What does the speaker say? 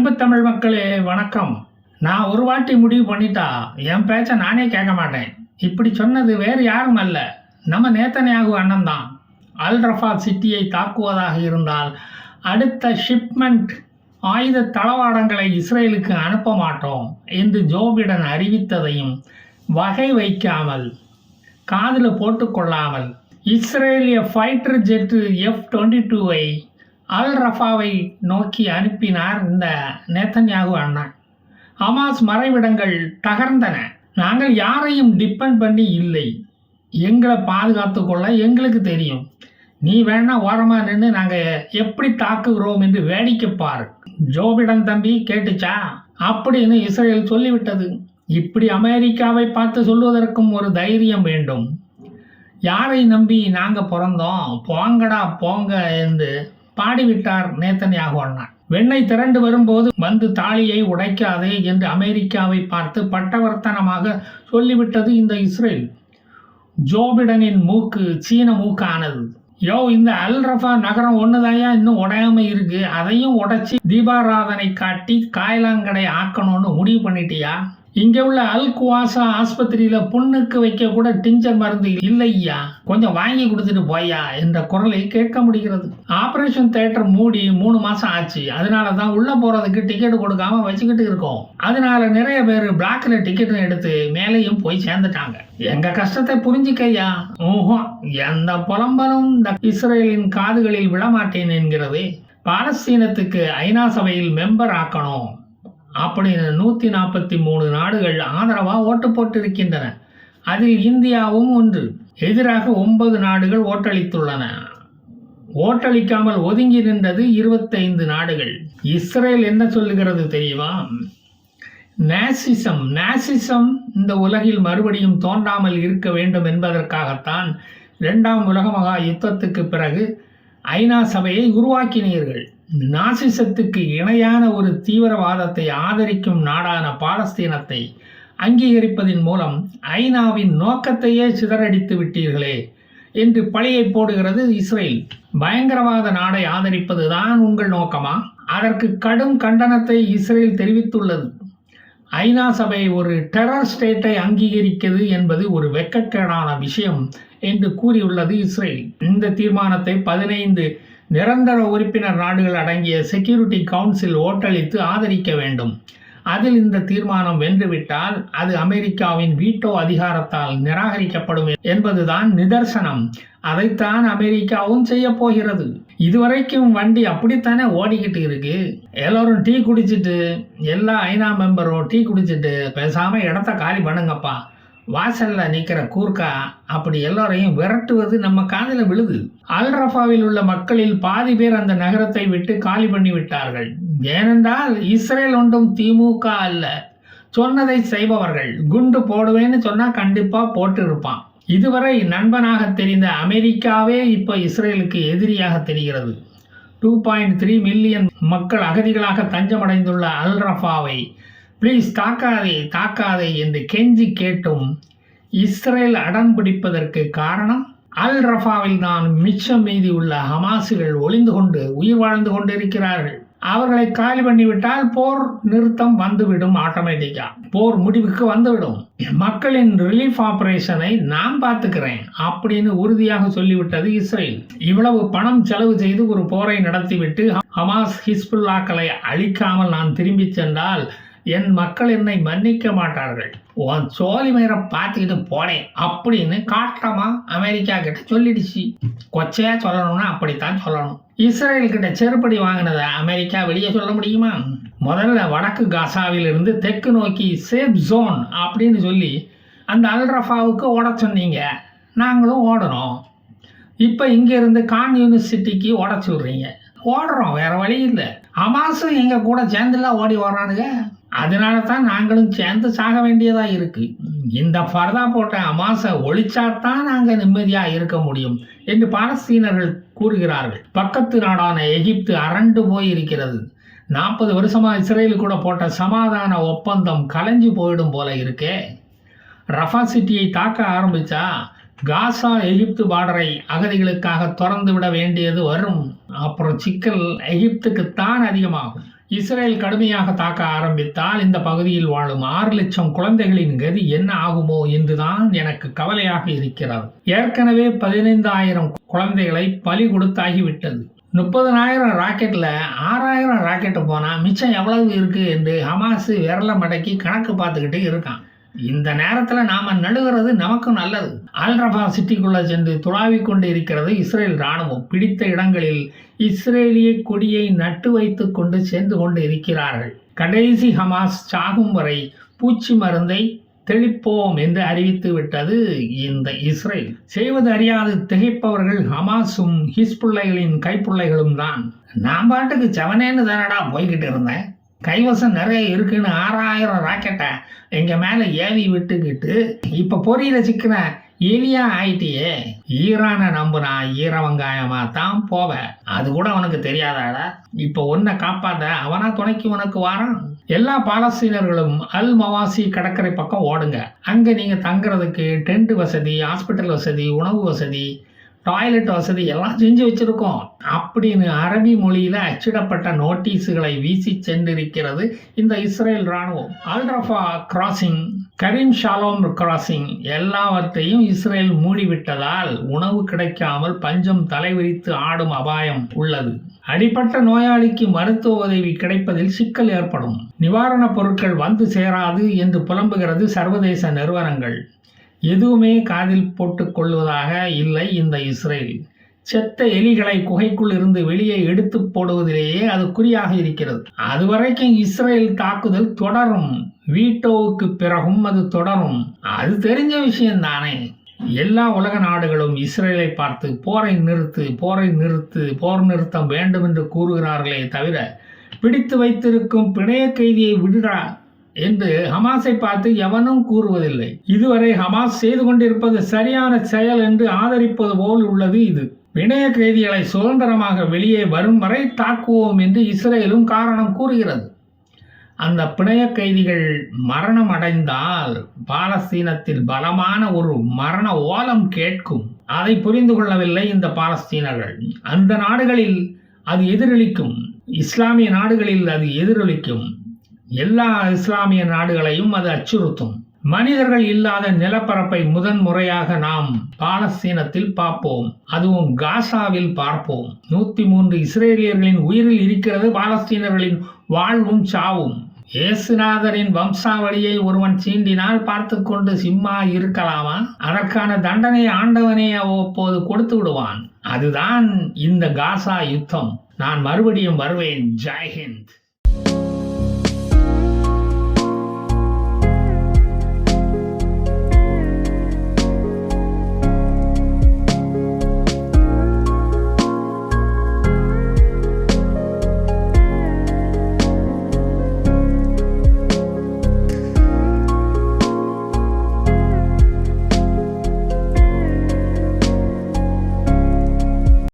அன்பு தமிழ் மக்களே வணக்கம். நான் ஒரு வாட்டி முடிவு பண்ணிட்டா என் பேச்ச நானே கேட்க மாட்டேன். இப்படி சொன்னது வேறு யாரும் அல்ல. நம்ம நேத்தனையாகும் அண்ணன் தான் அல் ரஃபா சிட்டியை தாக்குவதாக இருந்தால் அடுத்த ஷிப்மெண்ட் ஆயுத தளவாடங்களை இஸ்ரேலுக்கு அனுப்ப மாட்டோம் என்று ஜோபிடன் அறிவித்ததையும் வகை வைக்காமல் காதில் போட்டுக்கொள்ளாமல் இஸ்ரேலிய ஃபைட்டர் ஜெட்டு எஃப் டுவெண்ட்டி டூவை அல் ரஃபாவை நோக்கி அனுப்பினார் இந்த நேத்தன்யாகு அண்ணன். ஹமாஸ் மறைவிடங்கள் தகர்ந்தன. நாங்கள் யாரையும் டிபெண்ட் பண்ணி இல்லை. எங்களை பாதுகாத்து கொள்ள எங்களுக்கு தெரியும். நீ வேணா ஓரமாக நின்று நாங்கள் எப்படி தாக்குகிறோம் என்று வேடிக்கை பாரு. ஜோபிடன் தம்பி கேட்டுச்சா? அப்படின்னு இஸ்ரேல் சொல்லிவிட்டது. இப்படி அமெரிக்காவை பார்த்து சொல்வதற்கும் ஒரு தைரியம் வேண்டும். யாரை நம்பி நாங்கள் பிறந்தோம்? போங்கடா போங்க என்று பாடிவிட்டார் நேத்தன் அண்ணன் வெண்ணை திரண்டு வரும்போது வந்து தாலியை உடைக்காதே என்று அமெரிக்காவை பார்த்து பட்டவர்த்தனமாக சொல்லிவிட்டது இந்த இஸ்ரேல். ஜோபிடனின் மூக்கு சீன மூக்கானது. யோ இந்த அல்ரஃபா நகரம் ஒன்றுதாயா இன்னும் உடையாம இருக்கு. அதையும் உடைச்சி தீபாராதனை காட்டி காயலாங்கடை ஆக்கணும்னு முடிவு பண்ணிட்டியா? இங்கே உள்ள அல் குவாசா பொண்ணுக்கு புண்ணுக்கு வைக்க கூட டிஞ்சர் மருந்து இல்லையா கொஞ்சம் வாங்கி கொடுத்துட்டு போயா என்ற குரலை கேட்க முடிகிறது. ஆபரேஷன் தேட்டர் மூடி மூணு மாசம் ஆச்சு. அதனால தான் உள்ள போறதுக்கு டிக்கெட் கொடுக்காம வச்சுக்கிட்டு இருக்கோம். அதனால நிறைய பேர் பிளாக்ல டிக்கெட் எடுத்து மேலேயும் போய் சேர்ந்துட்டாங்க. எங்க கஷ்டத்தை புரிஞ்சுக்கையா? ஓஹோ எந்த புலம்பலும் இந்த இஸ்ரேலின் காதுகளில் விழமாட்டேன் என்கிறது. பாலஸ்தீனத்துக்கு ஐநா சபையில் மெம்பர் ஆக்கணும். அப்படின்னு நூற்றி நாற்பத்தி மூணு நாடுகள் ஆதரவாக ஓட்டு போட்டிருக்கின்றன. அதில் இந்தியாவும் ஒன்று. எதிராக ஒன்பது நாடுகள் ஓட்டளித்துள்ளன. ஓட்டளிக்காமல் ஒதுங்கி நின்றது இருபத்தைந்து நாடுகள். இஸ்ரேல் என்ன சொல்லுகிறது தெரியுமா? நேசிசம். நேசிசம் இந்த உலகில் மறுபடியும் தோன்றாமல் இருக்க வேண்டும் என்பதற்காகத்தான் இரண்டாம் உலக மகா யுத்தத்துக்கு பிறகு ஐநா சபையை உருவாக்கினீர்கள். நாசிசத்துக்கு இணையான ஒரு தீவிரவாதத்தை ஆதரிக்கும் நாடான பாலஸ்தீனத்தை அங்கீகரிப்பதின் மூலம் ஐநாவின் நோக்கத்தையே சிதறடித்து விட்டீர்களே என்று பழியை போடுகிறது இஸ்ரேல். பயங்கரவாத நாடை ஆதரிப்பது தான் உங்கள் நோக்கமா? அதற்கு கடும் கண்டனத்தை இஸ்ரேல் தெரிவித்துள்ளது. ஐநா சபை ஒரு டெரர் ஸ்டேட்டை அங்கீகரிக்கிறது என்பது ஒரு வெட்கக்கேடான விஷயம் என்று கூறியுள்ளது இஸ்ரேல். இந்த தீர்மானத்தை பதினைந்து நிரந்தர உறுப்பினர் நாடுகள் அடங்கிய செக்யூரிட்டி கவுன்சில் ஓட்டளித்து ஆதரிக்க வேண்டும். அதில் இந்த தீர்மானம் வென்றுவிட்டால் அது அமெரிக்காவின் வீட்டோ அதிகாரத்தால் நிராகரிக்கப்படும் என்பதுதான் நிதர்சனம். அதைத்தான் அமெரிக்காவும் செய்ய போகிறது. இதுவரைக்கும் வண்டி அப்படித்தானே ஓடிக்கிட்டு இருக்கு? எல்லோரும் டீ குடிச்சிட்டு எல்லா ஐநா மெம்பரும் டீ குடிச்சிட்டு பேசாமல் இடத்த காலி பண்ணுங்கப்பா. வாசலில் நிற்கிற கூர்க்கா அப்படி எல்லோரையும் விரட்டுவது நம்ம காதில் விழுது. அல் ரஃபாவில் உள்ள மக்களில் பாதி பேர் அந்த நகரத்தை விட்டு காலி பண்ணி விட்டார்கள். ஏனென்றால் இஸ்ரேல் ஒன்றும் திமுக அல்ல. சொன்னதை செய்பவர்கள். குண்டு போடுவேன்னு சொன்னால் கண்டிப்பாக போட்டு இருப்பான் இதுவரை நண்பனாக தெரிந்த அமெரிக்காவே இப்போ இஸ்ரேலுக்கு எதிரியாக தெரிகிறது. டூ பாயிண்ட் த்ரீ மில்லியன் மக்கள் அகதிகளாக தஞ்சமடைந்துள்ள அல் ரஃபாவை ப்ளீஸ் தாக்காதே தாக்காதே என்று கெஞ்சி கேட்டும் இஸ்ரேல் அடம் பிடிப்பதற்கு காரணம் அல் ரஃபாவில் தான் மிச்சம் மீதி உள்ள ஹமாசுகள் ஒளிந்து கொண்டு உயிர் வாழ்ந்து கொண்டிருக்கிறார்கள். அவர்களை காலி பண்ணிவிட்டால் போர் நிறுத்தம் வந்துவிடும் ஆட்டோமேட்டிக்கா. போர் முடிவுக்கு வந்துவிடும். மக்களின் ரிலீஃப் ஆபரேஷனை நான் பார்த்துக்கிறேன் அப்படின்னு உறுதியாக சொல்லிவிட்டது இஸ்ரேல். இவ்வளவு பணம் செலவு செய்து ஒரு போரை நடத்திவிட்டு ஹமாஸ் ஹிஸ்புல்லாக்களை அழிக்காமல் நான் திரும்பி சென்றால் என் மக்கள் என்னை மன்னிக்க மாட்டார்கள். உன் சோழி மயிரை பார்த்துக்கிட்டு போனேன் அப்படின்னு காட்டமா அமெரிக்கா கிட்ட சொல்லிடுச்சு. கொச்சையா சொல்லணும்னா அப்படித்தான் சொல்லணும். இஸ்ரேல் கிட்ட செருப்படி வாங்கினதை அமெரிக்கா வெளியே சொல்ல முடியுமா? முதல்ல வடக்கு காசாவிலிருந்து தெற்கு நோக்கி சேஃப் ஜோன் அப்படின்னு சொல்லி அந்த அல்ரஃபாவுக்கு ஓட சொன்னீங்க. நாங்களும் ஓடுறோம் இப்போ இங்கேருந்து கான் யூனிவர்சிட்டிக்கு ஓட சொல்கிறீங்க ஓடுறோம் வேறு வழி இல்லை. அமாசும் எங்கள் கூட சேர்ந்துலாம் ஓடி வர்றானுங்க. அதனால தான் நாங்களும் சேர்ந்து சாக வேண்டியதாக இருக்கு. இந்த ஃபர்தா போட்ட அமாசை ஒழிச்சாத்தான் நாங்கள் நிம்மதியாக இருக்க முடியும் என்று பாலஸ்தீனர்கள் கூறுகிறார்கள். பக்கத்து நாடான எகிப்து அரண்டு போய் இருக்கிறது நாற்பது வருஷமாக இஸ்ரேலு கூட போட்ட சமாதான ஒப்பந்தம் கலைஞ்சு போயிடும் போல இருக்கே. ரஃபா சிட்டியை தாக்க ஆரம்பித்தா காசா எகிப்து பார்டரை அகதிகளுக்காக திறந்து விட வேண்டியது வரும். அப்புறம் சிக்கல் எகிப்துக்குத்தான் அதிகமாகும். இஸ்ரேல் கடுமையாக தாக்க ஆரம்பித்தால் இந்த பகுதியில் வாழும் ஆறு லட்சம் குழந்தைகளின் கதி என்ன ஆகுமோ என்றுதான் எனக்கு கவலையாக இருக்கிறது. ஏற்கனவே பதினைந்தாயிரம் குழந்தைகளை பலி கொடுத்தாகிவிட்டது. முப்பதனாயிரம் ராக்கெட்டில் ஆறாயிரம் ராக்கெட்டு போனால் மிச்சம் எவ்வளவு இருக்குது என்று ஹமாஸ் விரல மடக்கி கணக்கு பார்த்துக்கிட்டு இருக்கான். இந்த நேரத்தில் நாம் நழுகிறது நமக்கும் நல்லது. ஆல்ரஃபா சிட்டிக்குள்ளே சென்று துளாவிக் கொண்டு இருக்கிறது இஸ்ரேல் ராணுவம் பிடித்த இடங்களில் இஸ்ரேலிய கொடியை நட்டு வைத்து கொண்டு சென்று கொண்டு இருக்கிறார்கள். கடைசி ஹமாஸ் சாகும் வரை பூச்சி மருந்தை தெளிப்போம் என்று அறிவித்து விட்டது இந்த இஸ்ரேல். செய்வது அறியாது திகைப்பவர்கள் ஹமாஸும் ஹிஸ்புள்ளைகளின் கைப்புள்ளைகளும் தான். நான் பாட்டுக்கு செவனேன்னு தானடா போய்கிட்டு இருந்தேன். கைவசம் நிறைய இருக்குன்னு ஆறாயிரம் ராக்கெட்டை எங்க மேல ஏவி விட்டுக்கிட்டு இப்ப பொறியில சிக்கின எலியா ஆயிட்டியே. ஈரானை நம்புனா ஈர வெங்காயமா தான் போவேன் அது கூட உனக்கு தெரியாதாடா. இப்ப உன்னை காப்பாத்த அவனா துணைக்கு உனக்கு வாரான். எல்லா பாலஸ்தீனர்களும் அல் மவாசி கடற்கரை பக்கம் ஓடுங்க. அங்க நீங்க தங்குறதுக்கு டென்ட் வசதி ஹாஸ்பிட்டல் வசதி உணவு வசதி டாய்லெட் வசதி எல்லாம் செஞ்சு வச்சிருக்கோம். அப்படின்னு அரபி மொழியில் அச்சிடப்பட்ட நோட்டீஸுகளை வீசி சென்றிருக்கிறது இந்த இஸ்ரேல் ராணுவம் Al Rafah crossing Kerem Shalom crossing எல்லாவற்றையும் இஸ்ரேல் மூடிவிட்டதால் உணவு கிடைக்காமல் பஞ்சம் தலைவிரித்து ஆடும் அபாயம் உள்ளது. அடிப்பட்ட நோயாளிக்கு மருத்துவ உதவி கிடைப்பதில் சிக்கல் ஏற்படும். நிவாரணப் பொருட்கள் வந்து சேராது என்று புலம்புகிறது சர்வதேச நிறுவனங்கள். எதுவுமே காதில் போட்டுக்கொள்வதாக இல்லை இந்த இஸ்ரேல். செத்த எலிகளை குகைக்குள் இருந்து வெளியே எடுத்து போடுவதிலேயே அது குறியாக இருக்கிறது. அதுவரைக்கும் இஸ்ரேல் தாக்குதல் தொடரும். வீட்டோவுக்கு பிறகும் அது தொடரும். அது தெரிஞ்ச விஷயம் தானே எல்லா உலக நாடுகளும் இஸ்ரேலை பார்த்து போரை நிறுத்து போரை நிறுத்து போர் நிறுத்தம் வேண்டும் என்று கூறுகிறார்களே தவிர பிடித்து வைத்திருக்கும் பிணைய கைதியை விடுடா என்று ஹமாஸை பார்த்து எவனும் கூறுவதில்லை. இதுவரை ஹமாஸ் செய்து கொண்டிருப்பது சரியான செயல் என்று ஆதரிப்பது போல் உள்ளது இது. பிணைய கைதிகளை சுதந்திரமாக வெளியே வரும் வரை தாக்குவோம் என்று இஸ்ரேலும் காரணம் கூறுகிறது. அந்த பிணைய கைதிகள் மரணம் அடைந்தால் பாலஸ்தீனத்தில் பலமான ஒரு மரண ஓலம் கேட்கும். அதை புரிந்து கொள்ளவில்லை இந்த பாலஸ்தீனர்கள். அந்த நாடுகளில் அது எதிரொலிக்கும். இஸ்லாமிய நாடுகளில் அது எதிரொலிக்கும். எல்லா இஸ்லாமிய நாடுகளையும் அது அச்சுறுத்தும். மனிதர்கள் இல்லாத நிலப்பரப்பை முதன் முறையாக நாம் பாலஸ்தீனத்தில் பார்ப்போம். அதுவும் காசாவில் பார்ப்போம். நூத்தி மூன்று இஸ்ரேலியர்களின் உயிரில் இருக்கிறது பாலஸ்தீனர்களின் வாழ்வும் சாவும். இயேசுநாதரின் வம்சாவளியை ஒருவன் சீண்டினால் பார்த்து கொண்டு சிம்மா இருக்கலாமா? அதற்கான தண்டனை ஆண்டவனே அவ்வப்போது கொடுத்து விடுவான். அதுதான் இந்த காசா யுத்தம். நான் மறுபடியும் வருவேன். ஜெய்ஹிந்த்